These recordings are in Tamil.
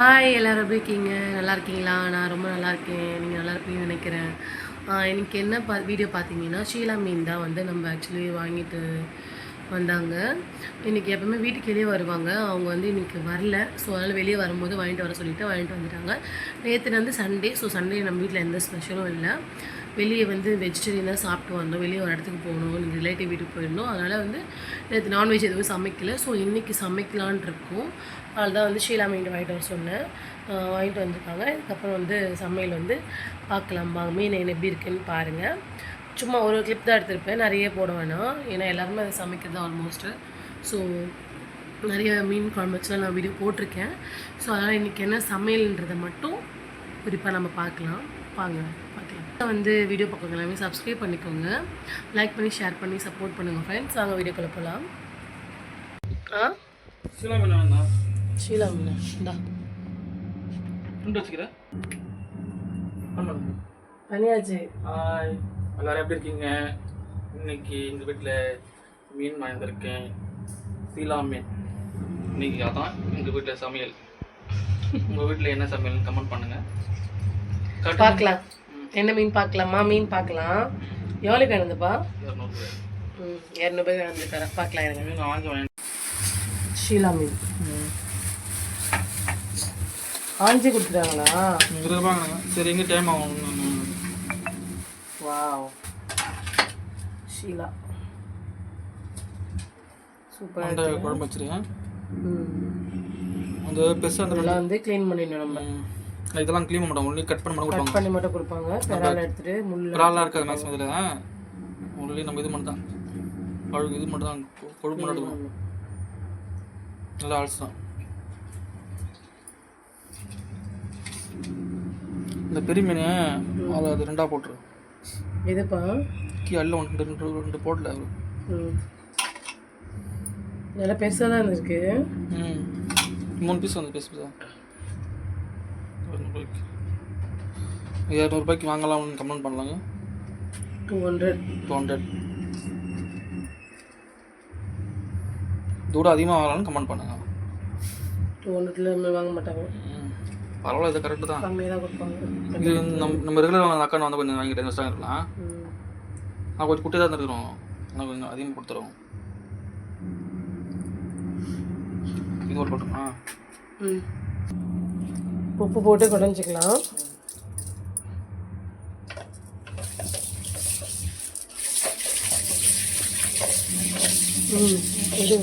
ஹாய் எல்லோரும் எப்படி இருக்கீங்க? நல்லா இருக்கீங்களா? நான் ரொம்ப நல்லா இருக்கேன். நீங்கள் நல்லா இருப்பீங்கன்னு நினைக்கிறேன். ஆஹ் இன்னைக்கு என்ன பா வீடியோ பார்த்தீங்கன்னா ஷீலா மீன் தான் வந்து நம்ம ஆக்சுவலி வாங்கிட்டு வந்தாங்க. இன்றைக்கி எப்பவுமே வீட்டுக்கு வெளியே வருவாங்க. அவங்க வந்து இன்றைக்கி வரல. ஸோ அதனால் வெளியே வரும்போது வாங்கிட்டு வர சொல்லிட்டு வாங்கிட்டு வந்துட்டாங்க. நேற்று வந்து சண்டே ஸோ சண்டே நம்ம வீட்டில் எந்த ஸ்பெஷலும் இல்லை. வெளியே வந்து வெஜிடேரியனாக சாப்பிட்டு வந்தோம். வெளியே ஒரு இடத்துக்கு போகணும் ரிலேட்டிவ் வீட்டுக்கு போயிருந்தோம். அதனால் வந்து நேற்று நான்வெஜ் எதுவும் சமைக்கல. ஸோ இன்றைக்கி சமைக்கலான் இருக்கோம். தான் வந்து ஷீலா மீன் வாங்கிட்டு வர சொன்னேன். வாங்கிட்டு வந்திருக்காங்க. இதுக்கப்புறம் வந்து சமையல் வந்து பார்க்கலாம் வாங்க. மீன் என்ன எப்படி இருக்குன்னு பாருங்கள் சும்மா ஒரு கிளிப் தான் எடுத்திருப்பேன். நிறைய போட வேணாம். ஏன்னா எல்லாருமே அதை சமைக்கிறது தான் ஆல்மோஸ்ட்டு ஸோ நிறைய மீன் குழம்பு வச்சுலாம் நான் வீடியோ போட்டிருக்கேன். ஸோ அதனால் இன்றைக்கி என்ன சமையல்ன்றதை மட்டும் குறிப்பாக நம்ம பார்க்கலாம். வாங்க. வந்து வீடியோ பார்க்குறவங்க எல்லாமே சப்ஸ்கிரைப் பண்ணிக்கோங்க. லைக் பண்ணி ஷேர் பண்ணி சப்போர்ட் பண்ணுங்கள் ஃப்ரெண்ட்ஸ் வாங்க வீடியோக்குள்ளே போகலாம் ஆ? சில மீன் ஷீலா மீன் இந்தா. துண்டு வச்சுக்கிறேன். பண்ணியாச்சு ஹாய் எல்லாரும் எப்படி இருக்கீங்க? இன்னைக்கு எங்கள் வீட்டில் மீன் வாங்கியிருக்கேன் சீலா மீன் இன்னைக்கு அதான் எங்கள் வீட்டில் சமையல். உங்கள் வீட்டில் என்ன சமையல் கமெண்ட் பண்ணுங்கள். பார்க்கலாம். என்ன மீன் பார்க்கலாமா? மீன் பார்க்கலாம். எவ்வளோ கிடந்துப்பா இரநூறு ம் இரநூறுபா தரேன் பார்க்கலாம் எனக்கு. ஷீலா மீன். ஆஞ்சி கொடுத்துட்டாங்களா? சரி எங்கே டைம் ஆகும்? வாவ். ஷீலா. சூப்பராக குழம்பு வச்சுருக்கேன். ம். அந்த பெருசாக வந்து க்ளீன் பண்ணிடணும் நம்ம. இதெல்லாம் க்ளீன் பண்ண மாட்டோம். ஒன்லி கட் பண்ண மட்டும் கட் கொடுப்பாங்க. பண்ணி மட்டும் கொடுப்பாங்க. பெறால எடுத்துட்டு முள்ள இறாலாம் இருக்காது மேக்ஸிமம் இதில். ஒன்லி நம்ம இது மட்டும் தான் அழுகு இது மட்டும் தான் கொ- கொழுப்பு மட்டும் எடுக்கணும். நல்லா அலசலாம் இந்த பெரிய மீன் அதில் அது ரெண்டாக போட்டுரு. இதுப்பா கீ அல்ல ஒன்று ரெண்டு ரெண்டு ரெண்டு போடல அவரு. ம். நல்லா பெருசாக தான் இருந்திருக்கு. ம். மூணு பீஸ் வந்து பீஸ் பீஸா இரநூறுபாய்க்கு. இரநூறுபாய்க்கு வாங்கலாம்னு கமெண்ட் பண்ணலாங்க. டூ ஹண்ட்ரட் டூ ஹண்ட்ரட் இதோட அதிகமாக வாங்கலாம்னு கமெண்ட் பண்ணுங்க. டூ ஹண்ட்ரட்ல வாங்க மாட்டாங்க. ம். பரவாயில்ல இது கரெக்டு தான். கம்மியாக தான் கொடுப்பாங்க. இது நம்ம நம்ம ரெகுலர் அக்கௌண்ட் வந்து கொஞ்சம் வாங்கிட்டு ரெஸ்டாரண்ட் இருக்கலாம் நான் கொஞ்சம் குட்டியாக தான் இருக்கிறோம் நான் கொஞ்சம் அதிகமாக கொடுத்துருவோம் இது ஒரு போட்டுமா ம். உப்பு போட்டு குடஞ்சிக்கலாம். ம் இது.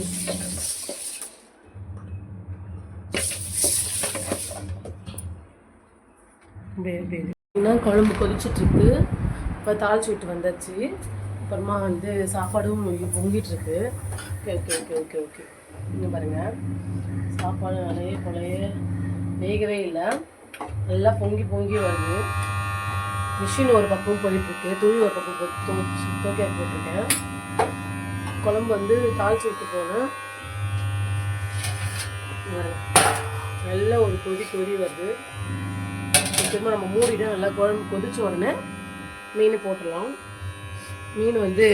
இன்னும் குழம்பு கொதிச்சிட்ருக்கு. இப்போ தாளிச்சு விட்டு வந்தாச்சு. அப்புறமா வந்து சாப்பாடும் பொங்கிட்டுருக்கு okay okay okay okay okay. இங்கே பாருங்கள் சாப்பாடு நிறைய கொலைய வேகவே இல்லை. நல்லா பொங்கி பொங்கி வருது. மிஷின் ஒரு பக்கம் போயிட்டுருக்கு. துணி ஒரு பக்கம் போட்டு துவச்சி துவைக்க போட்டிருக்கேன். குழம்பு வந்து தாளிச்சு விட்டு போனேன். நல்ல ஒரு கொதி கொதி வருது. திரும்ப நம்ம மூடிட்டு நல்லா குழம்பு கொதிச்ச உடனே மீன் போட்டுடலாம். மீன் வந்து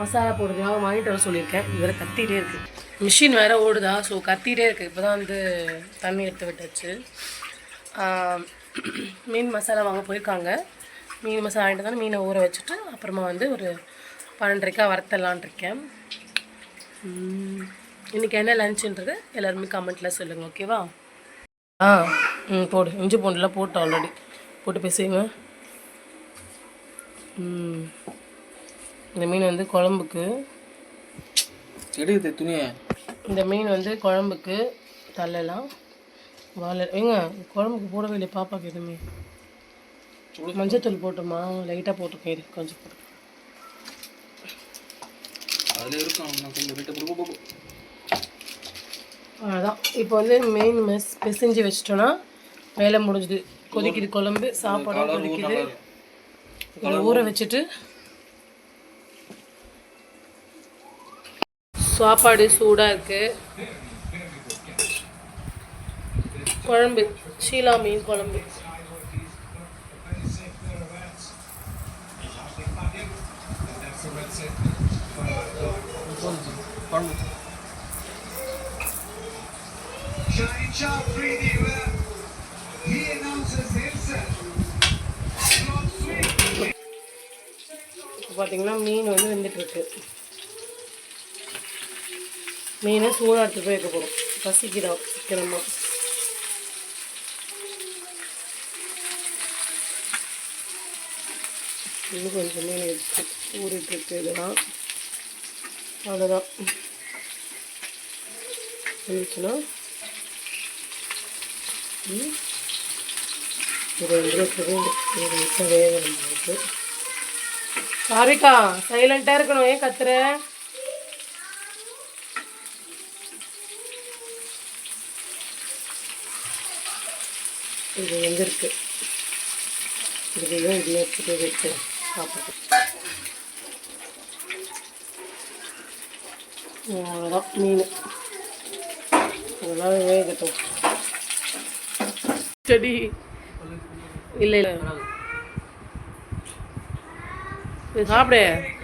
மசாலா போடுறதுக்காக வாங்கிட்டு வர சொல்லியிருக்கேன். இவரை கத்திகிட்டே இருக்குது மிஷின் வேற ஓடுதா? ஸோ கத்திகிட்டே இருக்குது இப்போ தான் வந்து தண்ணி எடுத்து விட்டாச்சு. மீன் மசாலா வாங்க போயிருக்காங்க. மீன் மசாலா வாங்கிட்டு தான் மீனை ஊற வச்சுட்டு அப்புறமா வந்து ஒரு பன்னெண்டரைக்கா வறுத்தலான் இருக்கேன். என்ன லஞ்சுன்றது எல்லாருமே கமெண்ட்டில் சொல்லுங்கள் ஓகேவா? ஆ ம் போடு. இஞ்சி பூண்டுலாம் போட்டோம் ஆல்ரெடி போட்டு பேசுவீங்க ம். இந்த மீன் வந்து குழம்புக்கு எடுக்குது துணியை இந்த மீன் வந்து குழம்புக்கு தள்ளலாம். வாழை ஏங்க குழம்புக்கு போடவே இல்லை பாப்பாக்கு எதுவுமே மஞ்சத்தூள் போட்டுமா? லைட்டாக போட்டிருக்கேன் இரு கொஞ்சம் போட்டு. அதான். இப்போ வந்து மெயின் மெஸ் பிசைஞ்சு வச்சிட்டோன்னா வேலை முடிஞ்சுது. கொதிக்குது குழம்பு சாப்பாடும் கொதிக்குது. இதை ஊற வச்சுட்டு சாப்பாடு சூடாக இருக்குது குழம்பு ஷீலா மீன் குழம்பு. பார்த்தீங்கன்னா மீன் வந்து வெந்துட்டு இருக்கு. மீனை சூடாக எடுத்து போய் வைக்க போகிறோம். பசிக்கிறோம் சீக்கிரமாக இன்னும் கொஞ்சம் மீன் எடுத்து ஊறிட்டு இருக்கு இதெல்லாம். அவ்வளோதான் இருந்துச்சுன்னா ஒரு வேகணும் காரிக்கா சைலண்டாக இருக்கணும். ஏன் கத்துற? இது இருக்கு? இதையும் இதையும் எடுத்துட்டு வைத்து சாப்பிட்டு அவ்வளோதான் மீன். அதெல்லாம் வேகட்டும். செடி. இல்லை இல்லை. சாப்பிடு.